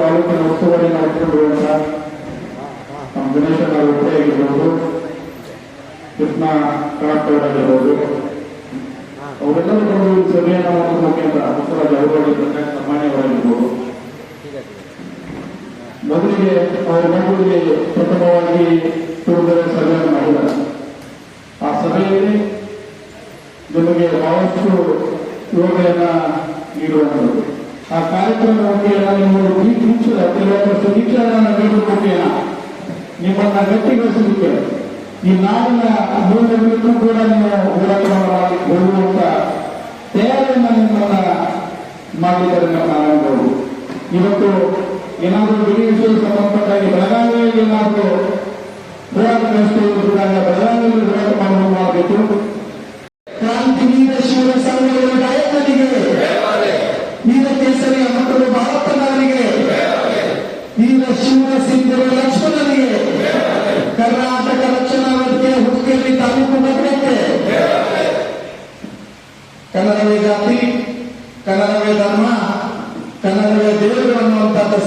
ತಾಲೂಕಿನ ಉಸ್ತುವಾರಿ ಮಾಡಿಕೊಂಡಿರುವಂತಹ ನಮ್ಮ ಗಣೇಶನ ಆಗಿರ್ಬೋದು ಕೃಷ್ಣ ಕಳಪ್ಪವರಾಗಿರ್ಬೋದು ಅವರೆಲ್ಲರೂ ಬಂದು ಸಭೆಯನ್ನು ಮುಖ್ಯಂತ ಬಸವರಾಜ ಅವರುಗಳಿಂದ ಸನ್ಮಾನ್ಯವರಾಗಿರ್ಬೋದು ಮೊದಲಿಗೆ ಮಗುವಿಗೆ ಪ್ರಥಮವಾಗಿ ಸಭೆಯನ್ನು ಮಾಡಿದ್ದಾರೆ. ಆ ಸಭೆಯಲ್ಲಿ ನಿಮಗೆ ಬಹಳಷ್ಟು ಯೋಗವನ್ನ ನೀಡುವಂಥದ್ದು. ಆ ಮುಖೇನ ನಿಮ್ಮನ್ನು ವೀಕ್ಷಿಸಿದ ಕೆಲವೊಂದು ಸಮೀಕ್ಷೆಗಳನ್ನು ನೀಡುವ ಮುಖೇನ ನಿಮ್ಮನ್ನ ಗಟ್ಟಿಗೊಳಿಸಲಿಕ್ಕೆ ಈ ನಾಡಿನ ಮೂಲಗಳಿಗೂ ಕೂಡ ನೀವು ಹೋರಾಟಗೊಳ್ಳುವಂತ ತಯಾರಿಯನ್ನು ನಿಮ್ಮನ್ನ ನಾವು ಕಾಣಬಹುದು ಇವತ್ತು ಏನಾದರೂ ಬಿಡಿ ವಿಷಯ ಸಂಬಂಧಪಟ್ಟಾಗಿ ಬೆಳಗಾವಿಯಲ್ಲಿ ಏನಾದರೂ ಹೋರಾಟ ನಡೆಸುತ್ತಿದ್ದಾಗ ಬೆಳಗಾವಿಯಲ್ಲಿ ಹೋರಾಟ ಮಾಡಬೇಕು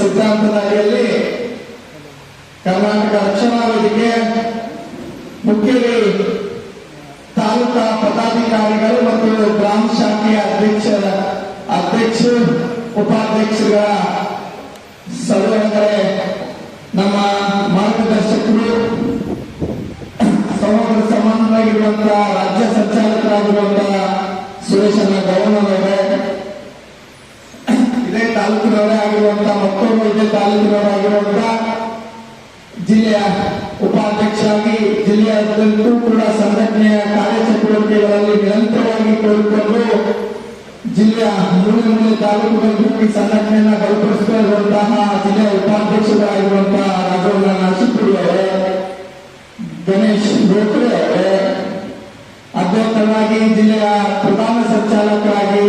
ಅನ್ನುವಂತಹ ಸಿದ್ಧಾಂತದ ಅಡಿಯಲ್ಲಿ ಕರ್ನಾಟಕ ರಕ್ಷಣಾ ವೇದಿಕೆ ಮುಖ್ಯಗಳು ತಾಲೂಕಾ ಪದಾಧಿಕಾರಿಗಳು ಮತ್ತು ಗ್ರಾಮ ಶಾಖೆಯ ಅಧ್ಯಕ್ಷರ ಅಧ್ಯಕ್ಷ ಉಪಾಧ್ಯಕ್ಷರ ಸಭೆಯಂದರೆ ನಮ್ಮ ಮಾರ್ಗದರ್ಶಕರು, ಸಮಗ್ರ ಸಮಾನವಾಗಿರುವಂತಹ ರಾಜ್ಯ ಸಂಚಾಲಕರಾಗಿರುವಂತಹ ಜಿಲ್ಲೆಯಾದ್ಯಂತೂ ಕೂಡ ಸಂಘಟನೆಯ ಕಾರ್ಯಚಟುವಟಿಕೆಗಳಲ್ಲಿ ನಿರಂತರವಾಗಿ ತೋರಿಕೊಂಡು ಜಿಲ್ಲೆಯ ಮೂಲೆ ಮೂಲೆ ತಾಲೂಕುಗಳಲ್ಲಿ ಈ ಸಂಘಟನೆಯನ್ನ ಬಲಪಡಿಸ್ತಾ ಇರುವಂತಹ ಜಿಲ್ಲೆಯ ಉಪಾಧ್ಯಕ್ಷರಾಗಿರುವಂತಹ ರಾಘವನ ನರಸಿಂಹಪುರಿ ಅವರೇ, ಗಣೇಶ್ ಗೋಖಲೆ ಅವರೇ ಅಧ್ಯಕ್ಷರಾಗಿ ಜಿಲ್ಲೆಯ ಪ್ರಧಾನ ಸಂಚಾಲಕರಾಗಿ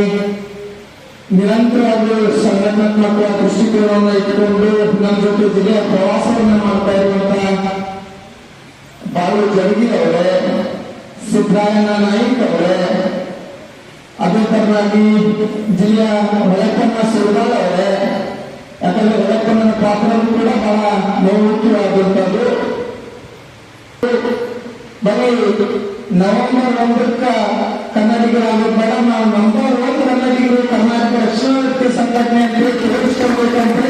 ನಿರಂತರವಾಗಿ ಸಂಘಟನಾತ್ಮಕ ದೃಷ್ಟಿಕೋನವನ್ನು ಇಟ್ಟುಕೊಂಡು ನಮ್ಮ ಜೊತೆ ಜಿಲ್ಲೆಯ ಪ್ರವಾಸವನ್ನು ಮಾಡ್ತಾ ಇರುವಂತಹ ಬಾಳು ಜಡಗಿ ಅವರೇ ಸಿದ್ದರಾಯಣ್ಣ ನಾಯಕ್ ಅವರೇ ಅದೇ ತರನಾಗಿ ಜಿಲ್ಲೆಯ ಹೊಳಪನ್ನ ಸುರಗಾಲ್ ಅವರೇ, ಯಾಕಂದ್ರೆ ಹೊಳಪನ್ನ ಪಾತ್ರ ಕೂಡ ಬಹಳ ನೋವುತ್ತವಾದಂಥದ್ದು ಬರೀ ನವೆಂಬರ್ ಒಂದಕ್ಕ ಕನ್ನಡಿಗರಾಗಿ ಬೇಡ, ನಾವು ನಂಬರ್ ಒಂದು ಕನ್ನಡಿಗರು ಕರ್ನಾಟಕ ರಕ್ಷಣಾ ಸಂಘಟನೆ ಅಂತ ತೋರಿಸ್ಕೊಳ್ಬೇಕಂತೇಳಿ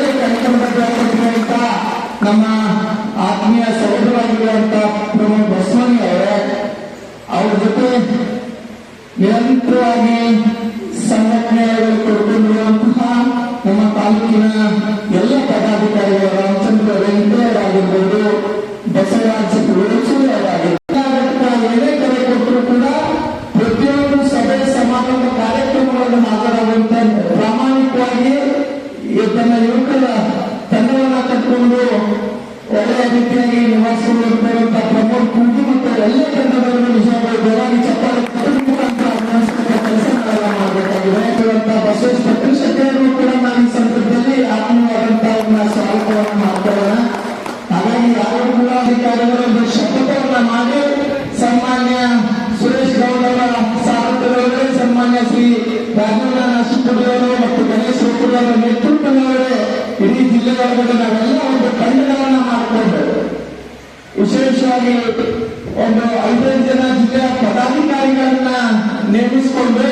ನರಸಿಂಹಪುರಿ ಅವರು ಮತ್ತು ಗಣೇಶ್ ಹುಟ್ಟೂರು ನೇತೃತ್ವದವರೇ ಇಡೀ ಜಿಲ್ಲೆಯೊಳಗಡೆ ನಾವೆಲ್ಲ ಒಂದು ತಂಡಗಳನ್ನ ಮಾಡಿಕೊಂಡು ವಿಶೇಷವಾಗಿ ಒಂದು ಐದೈದು ಜನ ಜಿಲ್ಲೆಯ ಪದಾಧಿಕಾರಿಗಳನ್ನ ನೇಮಿಸಿಕೊಂಡು